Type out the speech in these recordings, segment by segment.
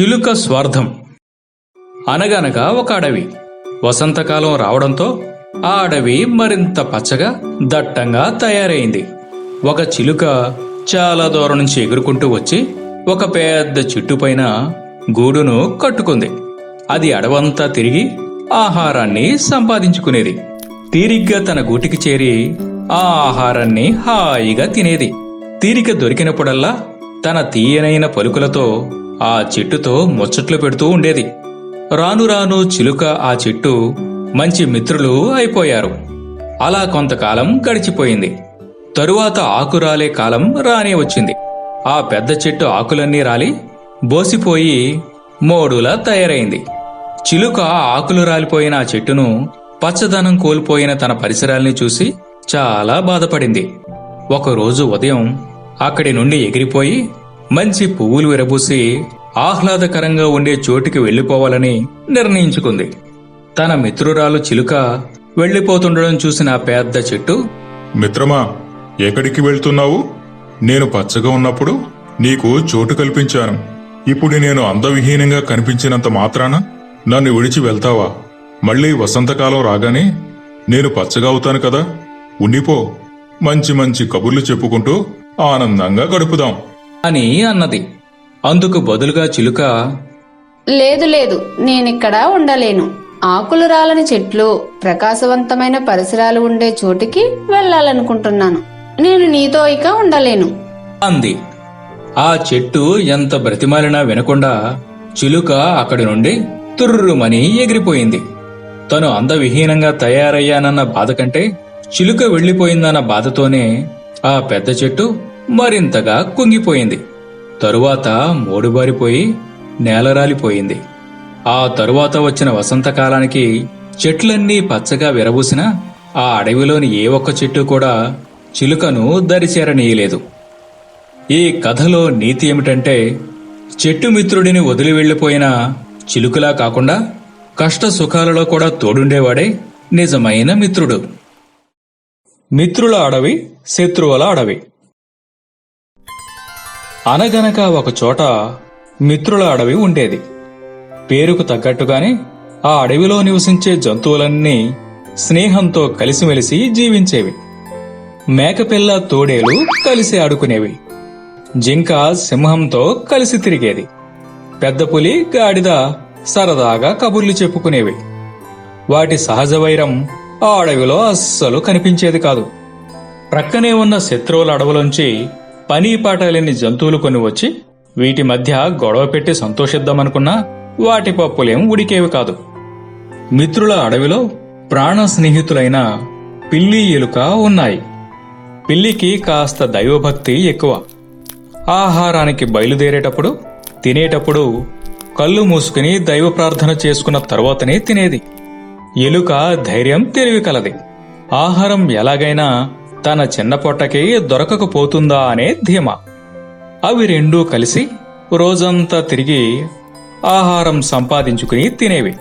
చిలుక స్వార్థం. అనగనగా ఒక అడవి. వసంతకాలం రావడంతో ఆ అడవి మరింత పచ్చగా దట్టంగా తయారైంది. ఒక చిలుక చాలా దూరం నుంచి ఎగురుకుంటూ వచ్చి ఒక పెద్ద చెట్టు పైన గూడును కట్టుకుంది. అది అడవంతా తిరిగి ఆహారాన్ని సంపాదించుకునేది. తీరిగ్గా తన గూటికి చేరి ఆ ఆహారాన్ని హాయిగా తినేది. తీరిక దొరికినప్పుడల్లా తన తీయనైన పలుకులతో ఆ చెట్టుతో ముచ్చట్లు పెడుతూ ఉండేది. రాను రాను చిలుక ఆ చెట్టు మంచి మిత్రులు అయిపోయారు. అలా కొంతకాలం గడిచిపోయింది. తరువాత ఆకు రాలే కాలం రానే వచ్చింది. ఆ పెద్ద చెట్టు ఆకులన్నీ రాలి బోసిపోయి మోడులా తయారైంది. చిలుక ఆకులు రాలిపోయిన ఆ చెట్టును పచ్చదనం కోల్పోయిన తన పరిసరాల్ని చూసి చాలా బాధపడింది. ఒకరోజు ఉదయం అక్కడి నుండి ఎగిరిపోయి మంచి పువ్వులు విరబూసి ఆహ్లాదకరంగా ఉండే చోటికి వెళ్ళిపోవాలని నిర్ణయించుకుంది. తన మిత్రురాలు చిలుక వెళ్ళిపోతుండడం చూసిన పెద్ద చెట్టు మిత్రమా ఎక్కడికి వెళ్తున్నావు? నేను పచ్చగా ఉన్నప్పుడు నీకు చోటు కల్పించాను. ఇప్పుడు నేను అందవిహీనంగా కనిపించినంత మాత్రాన నన్ను విడిచి వెళ్తావా? మళ్ళీ వసంతకాలం రాగానే నేను పచ్చగా అవుతాను కదా? ఉండిపో. మంచి మంచి కబుర్లు చెప్పుకుంటూ ఆనందంగా గడుపుదాం. అని అన్నది. అందుకు బదులుగా చిలుక లేదు లేదు నేనిక్కడ ఉండలేను. ఆకులు రాలని చెట్లు ప్రకాశవంతమైన పరిసరాలు ఉండే చోటికి వెళ్ళాలనుకుంటున్నాను. నేను నీతో ఇక ఉండలేను. అంది. ఆ చెట్టు ఎంత బ్రతిమాలినా వినకుండా చిలుక అక్కడి నుండి తుర్రుమని ఎగిరిపోయింది. తను అందవిహీనంగా తయారయ్యానన్న బాధ కంటే చిలుక వెళ్ళిపోయిందన్న బాధతోనే ఆ పెద్ద చెట్టు మరింతగా కుంగిపోయింది. తరువాత మోడుబారిపోయి నేలరాలిపోయింది. ఆ తరువాత వచ్చిన వసంతకాలానికి చెట్లన్నీ పచ్చగా విరబూసిన ఆ అడవిలోని ఏ ఒక్క చెట్టు కూడా చిలుకను దరిచేరనీయలేదు. ఈ కథలో నీతి ఏమిటంటే చెట్టు మిత్రుడిని వదిలి వెళ్ళిపోయిన చిలుకలా కాకుండా కష్ట సుఖాలలో కూడా తోడుండేవాడే నిజమైన మిత్రుడు. మిత్రుల అడవి శత్రువుల అడవి. అనగనక ఒకచోట మిత్రుల అడవి ఉండేది. పేరుకు తగ్గట్టుగానే ఆ అడవిలో నివసించే జంతువులన్నీ స్నేహంతో కలిసిమెలిసి జీవించేవి. మేకపిల్ల తోడేలు కలిసి ఆడుకునేవి. జింక సింహంతో కలిసి తిరిగేది. పెద్ద పులి గాడిద సరదాగా కబుర్లు చెప్పుకునేవి. వాటి సహజ వైరం ఆ అడవిలో అస్సలు కనిపించేది కాదు. ప్రక్కనే ఉన్న శత్రువుల అడవులోంచి పని పాటలేని జంతువులు కొన్ని వచ్చి వీటి మధ్య గొడవ పెట్టి సంతోషిద్దామనుకున్నా వాటి పప్పులేం ఉడికేవి కాదు. మిత్రుల అడవిలో ప్రాణ స్నేహితులైన పిల్లి ఎలుక ఉన్నాయి. పిల్లికి కాస్త దైవభక్తి ఎక్కువ. ఆహారానికి బయలుదేరేటప్పుడు తినేటప్పుడు కళ్ళు మూసుకుని దైవ ప్రార్థన చేసుకున్న తర్వాతనే తినేది. ఎలుక ధైర్యం తెలివి కలది. ఆహారం ఎలాగైనా తన చిన్న పొట్టకి దొరకకపోతుందా అనే ధీమా. అవి రెండూ కలిసి రోజంతా తిరిగి ఆహారం సంపాదించుకుని తినేవి.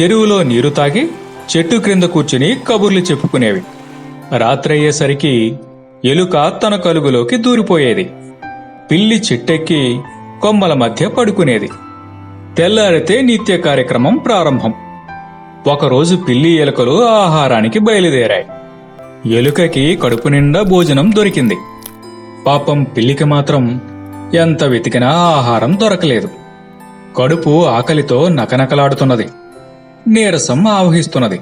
చెరువులో నీరు తాగి చెట్టు క్రింద కూర్చుని కబుర్లు చెప్పుకునేవి. రాత్రయ్యేసరికి ఎలుక తన కలుగులోకి దూరిపోయేది. పిల్లి చెట్టెక్కి కొమ్మల మధ్య పడుకునేది. తెల్లారితే నిత్య కార్యక్రమం ప్రారంభం. ఒకరోజు పిల్లి ఎలుకలు ఆహారానికి బయలుదేరాయి. ఎలుకకి కడుపు నిండా భోజనం దొరికింది. పాపం పిల్లికి మాత్రం ఎంత వెతికినా ఆహారం దొరకలేదు. కడుపు ఆకలితో నకనకలాడుతున్నది. నీరసం ఆవహిస్తున్నది.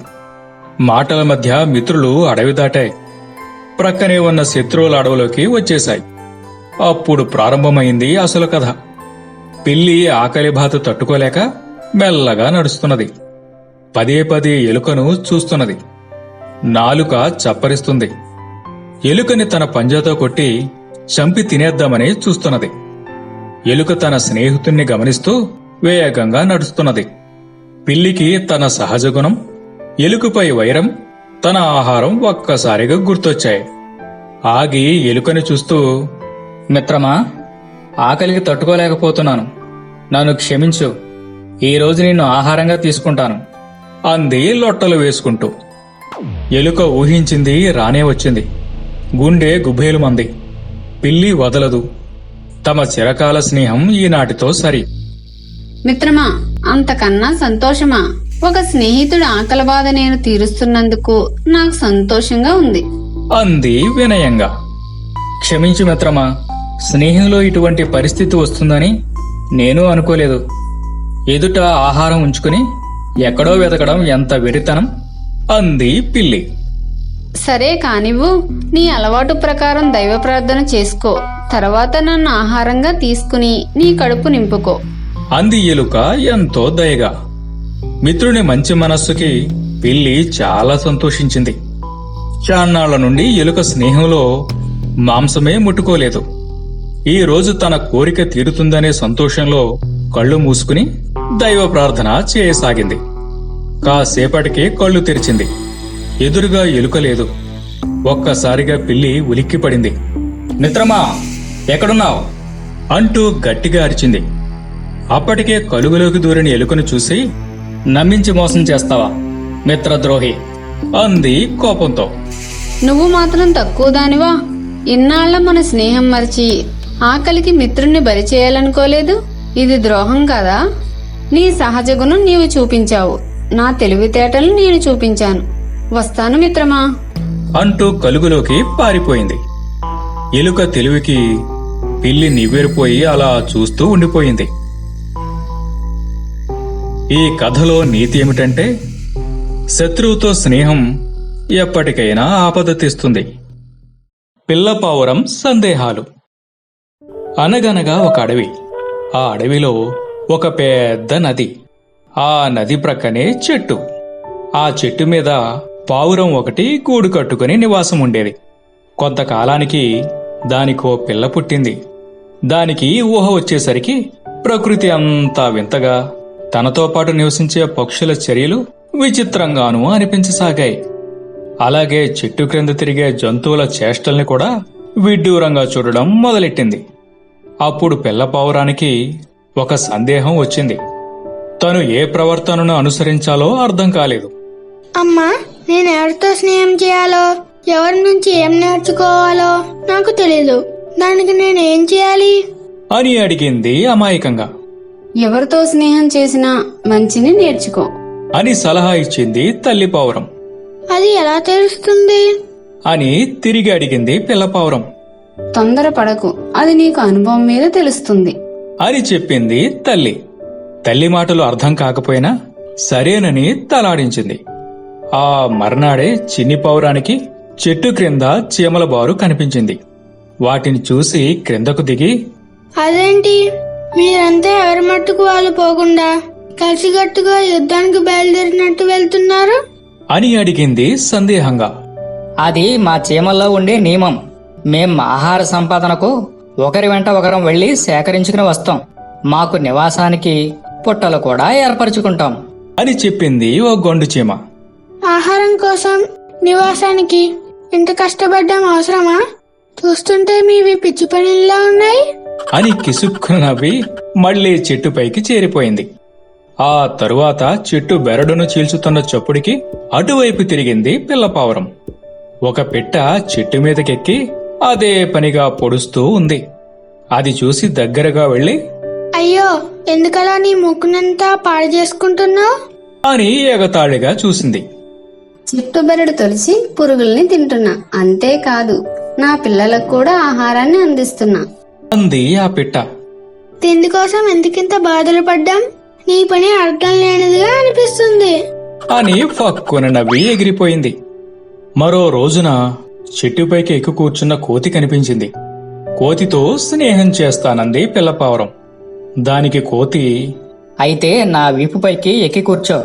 మాటల మధ్య మిత్రులు అడవి దాటాయి. ప్రక్కనే ఉన్న శత్రువుల అడవిలోకి వచ్చేశాయి. అప్పుడు ప్రారంభమైంది అసలు కథ. పిల్లి ఆకలి బాధ తట్టుకోలేక మెల్లగా నడుస్తున్నది. పదే పదే ఎలుకను చూస్తున్నది. నాలుక చప్పరిస్తుంది. ఎలుకని తన పంజాతో కొట్టి చంపి తినేద్దామని చూస్తున్నది. ఎలుక తన స్నేహితుణ్ణి గమనిస్తూ వేగంగా నడుస్తున్నది. పిల్లికి తన సహజ గుణం ఎలుకపై వైరం తన ఆహారం ఒక్కసారిగా గుర్తొచ్చాయి. ఆగి ఎలుకని చూస్తూ మిత్రమా ఆకలికి తట్టుకోలేకపోతున్నాను. నన్ను క్షమించు. ఈ రోజు నిన్ను ఆహారంగా తీసుకుంటాను. అంది లొట్టలు వేసుకుంటూ. ఎలుక ఊహించింది రానే వచ్చింది. గుండె గుబేలు మంది. పిల్లి వదలదు. తమ చిరకాల స్నేహం ఈనాటితో సరి. మిత్రమా అంతకన్నా సంతోషమా? ఒక స్నేహితుడి ఆకలి బాధ నేను తీరుస్తున్నందుకు నాకు సంతోషంగా ఉంది. అంది వినయంగా. క్షమించు మిత్రమా స్నేహంలో ఇటువంటి పరిస్థితి వస్తుందని నేను అనుకోలేదు. ఎదుట ఆహారం ఉంచుకుని ఎక్కడో వెతకడం ఎంత వెరితనం. అంది పిల్లి. సరే కానివ్వు నీ అలవాటు ప్రకారం దైవ ప్రార్థన చేసుకో. తర్వాత నన్ను ఆహారంగా తీసుకుని నీ కడుపు నింపుకో. అంది ఎలుక ఎంతో దయగా. మిత్రుని మంచి మనస్సుకి పిల్లి చాలా సంతోషించింది. చాన్నాళ్ళ నుండి ఎలుక స్నేహంలో మాంసమే ముట్టుకోలేదు. ఈ రోజు తన కోరిక తీరుతుందనే సంతోషంలో కళ్ళు మూసుకుని దైవ ప్రార్థన చేయసాగింది. కాసేపటికి కళ్ళు తెరిచింది. ఎదురుగా ఎలుక లేదు. ఒక్కసారిగా పిల్లి ఉలిక్కిపడింది. మిత్రమా ఎక్కడున్నావు? అంటూ గట్టిగా అరిచింది. అప్పటికే కలుగులోకి దూరిన ఎలుకను చూసి నమ్మించి మోసం చేస్తావా మిత్రద్రోహి? అంది కోపంతో. నువ్వు మాత్రం తక్కువ దానివా? ఇన్నాళ్ళ మన స్నేహం మరిచి ఆకలికి మిత్రుణ్ణి బలి చేయాలనుకోలేదు? ఇది ద్రోహం కదా? నీ సహజ గుణం నీవు చూపించావు. నా తెలివితేటలు నేను చూపించాను. వస్తాను మిత్రమా? అంటూ కలుగులోకి పారిపోయింది. ఎలుక తెలివికి పిల్లి నివ్వెరిపోయి అలా చూస్తూ ఉండిపోయింది. ఈ కథలో నీతి ఏమిటంటే శత్రువుతో స్నేహం ఎప్పటికైనా ఆపద తెస్తుంది. పిల్లపావురం సందేహాలు. అనగనగా ఒక అడవి. ఆ అడవిలో ఒక పెద్ద నది. ఆ నది ప్రక్కనే చెట్టు. ఆ చెట్టు మీద పావురం ఒకటి గూడు కట్టుకుని నివాసం ఉండేది. కొంతకాలానికి దానికో పిల్ల పుట్టింది. దానికి ఊహ వచ్చేసరికి ప్రకృతి అంతా వింతగా తనతో పాటు నివసించే పక్షుల చర్యలు విచిత్రంగానూ అనిపించసాగాయి. అలాగే చెట్టు క్రింద తిరిగే జంతువుల చేష్టల్ని కూడా విడ్డూరంగా చూడడం మొదలెట్టింది. అప్పుడు పిల్ల పావురానికి ఒక సందేహం వచ్చింది. తను ఏ ప్రవర్తనను అనుసరించాలో అర్థం కాలేదు. అమ్మా నేను ఎవరితో స్నేహం చేయాలో ఎవరి నుంచి ఏం నేర్చుకోవాలో నాకు తెలీదు. దానికి నేను ఏం చేయాలి? అని అడిగింది అమాయకంగా. ఎవరితో స్నేహం చేసినా మంచిని నేర్చుకో. అని సలహా ఇచ్చింది తల్లి పావురం. అది ఎలా తెలుస్తుంది? అని తిరిగి అడిగింది పిల్ల పావురం. తొందరపడకు అది నీకు అనుభవం మీద తెలుస్తుంది. అని చెప్పింది తల్లి. తల్లి మాటలు అర్థం కాకపోయినా సరేనని తలాడించింది. ఆ మర్నాడే చిన్ని పౌరానికి చెట్టు క్రింద చీమల బారు కనిపించింది. వాటిని చూసి క్రిందకు దిగి అదేంటి? మీరంతా ఎవరి మట్టుకు వాళ్ళు పోకుండా కలిసికట్టుగా యుద్ధానికి బయలుదేరినట్టు వెళ్తున్నారు? అని అడిగింది సందేహంగా. అది మా చీమల్లో ఉండే నియమం మేం ఆహార సంపాదనకు ఒకరి వెంట ఒకరం వెళ్ళి సేకరించుకుని వస్తాం. మాకు నివాసానికి పుట్టలు కూడా ఏర్పరచుకుంటాం. అని చెప్పింది ఓ గొండు చీమ. ఆహారం కోసం నివాసానికి ఇంత కష్టపడ్డం అవసరమా? చూస్తుంటే మీవి పిచ్చి పనుల్లా ఉన్నాయి. అని కిసుక్కున నవ్వి మళ్ళీ చెట్టుపైకి చేరిపోయింది. ఆ తరువాత చెట్టు బెరడును చీల్చుతున్న చప్పుడికి అటువైపు తిరిగింది పిల్లపావురం ఒక పిట్ట చెట్టు మీదకెక్కి అదే పనిగా పొడుస్తూ ఉంది. అది చూసి దగ్గరగా వెళ్ళి అయ్యో ఎందుకలా నీ ముక్కునంతా పాడు చేసుకుంటున్నావు? అని ఎగతాళిగా చూసింది. చెట్టు బెరడు తొలిచి పురుగుల్ని తింటున్నా. అంతేకాదు నా పిల్లలకు కూడా ఆహారాన్ని అందిస్తున్నా. అంది ఆ పిట్ట. తిండి కోసం ఎందుకింత బాధలు పడ్డాం? నీ పని అర్థం లేనిదిగా అనిపిస్తుంది. అని ఫక్కున నవ్వి ఎగిరిపోయింది. మరో రోజున చెట్టుపైకి ఎక్కు కూర్చున్న కోతి కనిపించింది. కోతితో స్నేహం చేస్తానంది పిల్లపావురం. దానికి కోతి అయితే నా వీపుపైకి ఎక్కి కూర్చో.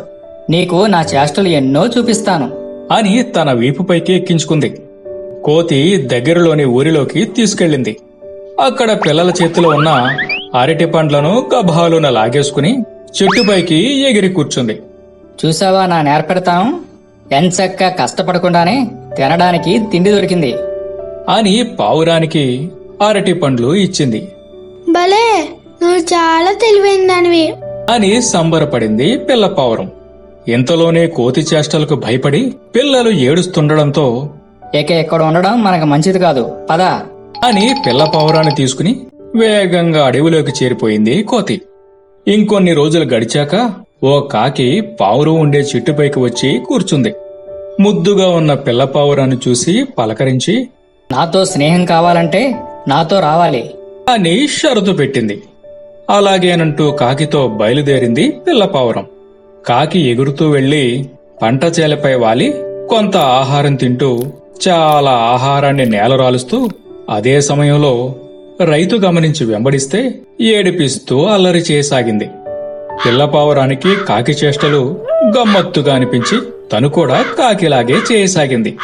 నీకు నా చేష్టలు ఎన్నో చూపిస్తాను. అని తన వీపుపైకి ఎక్కించుకుంది. కోతి దగ్గరలోని ఊరిలోకి తీసుకెళ్ళింది. అక్కడ పిల్లల చేతిలో ఉన్న అరటి పండ్లను గభాలున లాగేసుకుని చెట్టుపైకి ఎగిరి కూర్చుంది. చూసావా నా నేర్పెడతాను ఎంచక్క కష్టపడకుండానే తినడానికి తిండి దొరికింది. అని పావురానికి అరటి పండ్లు ఇచ్చింది. భలే! నువ్వు చాలా తెలివైన దానివి అని సంబరపడింది పిల్ల పావురం. ఇంతలోనే కోతి చేష్టలకు భయపడి పిల్లలు ఏడుస్తుండడంతో ఇక ఇక్కడ ఉండడం మనకు మంచిది కాదు. పద. అని పిల్ల పావురాన్ని తీసుకుని వేగంగా అడవిలోకి చేరిపోయింది కోతి. ఇంకొన్ని రోజులు గడిచాక ఓ కాకి పావురు ఉండే చెట్టుపైకి వచ్చి కూర్చుంది. ముద్దుగా ఉన్న పిల్ల పావురాన్ని చూసి పలకరించి నాతో స్నేహం కావాలంటే నాతో రావాలి. అని షరతు పెట్టింది. అలాగేనంటూ కాకితో బయలుదేరింది పిల్లపావురం. కాకి ఎగురుతూ వెళ్ళి పంట చేలపై వాలి కొంత ఆహారం తింటూ చాలా ఆహారాన్ని నేలరాలుస్తూ అదే సమయంలో రైతు గమనించి వెంబడిస్తే ఏడిపిస్తూ అల్లరి చేయసాగింది. పిల్లపావురానికి కాకి చేష్టలు గమ్మత్తుగా అనిపించి తను కూడా కాకిలాగే చేయసాగింది.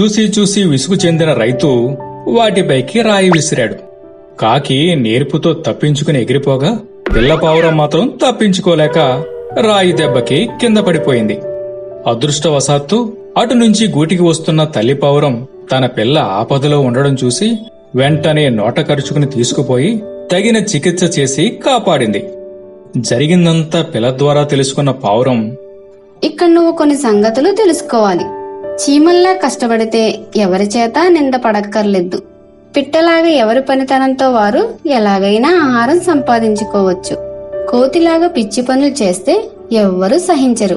చూసి చూసి విసుగు చెందిన రైతు వాటిపైకి రాయి విసిరాడు. కాకి నేర్పుతో తప్పించుకుని ఎగిరిపోగా పిల్లపావురం మాత్రం తప్పించుకోలేక రాయి దెబ్బకి కింద పడిపోయింది. అదృష్టవశాత్తు అటు నుంచి గూటికి వస్తున్న తల్లి పావురం తన పిల్ల ఆపదలో ఉండడం చూసి వెంటనే నోట కరుచుకుని తీసుకుపోయి తగిన చికిత్స చేసి కాపాడింది. జరిగిందంతా పిల్ల ద్వారా తెలుసుకున్న పావురం ఇక్కడ నువ్వు కొన్ని సంగతులు తెలుసుకోవాలి. చీమల్లా కష్టపడితే ఎవరి చేత నిందపడక్కర్లేదు. పడక్కర్లేదు పిట్టలాగా ఎవరి పనితనంతో వారు ఎలాగైనా ఆహారం సంపాదించుకోవచ్చు. కోతిలాగా పిచ్చి పనులు చేస్తే ఎవ్వరూ సహించరు.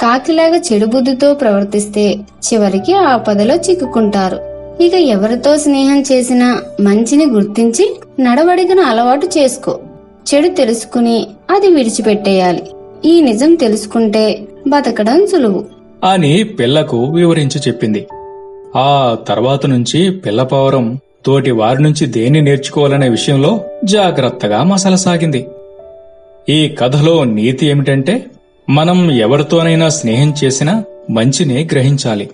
కాకిలాగా చెడు బుద్ధితో ప్రవర్తిస్తే చివరికి ఆపదలో చిక్కుకుంటారు. ఇక ఎవరితో స్నేహం చేసినా మంచిని గుర్తించి నడవడికను అలవాటు చేసుకో. చెడు తెలుసుకుని అది విడిచిపెట్టేయాలి. ఈ నిజం తెలుసుకుంటే బతకడం సులువు. అని పిల్లకు వివరించి చెప్పింది. ఆ తర్వాత నుంచి పిల్లపావురం తోటి వారి నుంచి దేన్ని నేర్చుకోవాలనే విషయంలో జాగ్రత్తగా మసలసాగింది ఈ కథలో నీతి ఏమిటంటే మనం ఎవరితోనైనా స్నేహం చేసినా మంచినే గ్రహించాలి.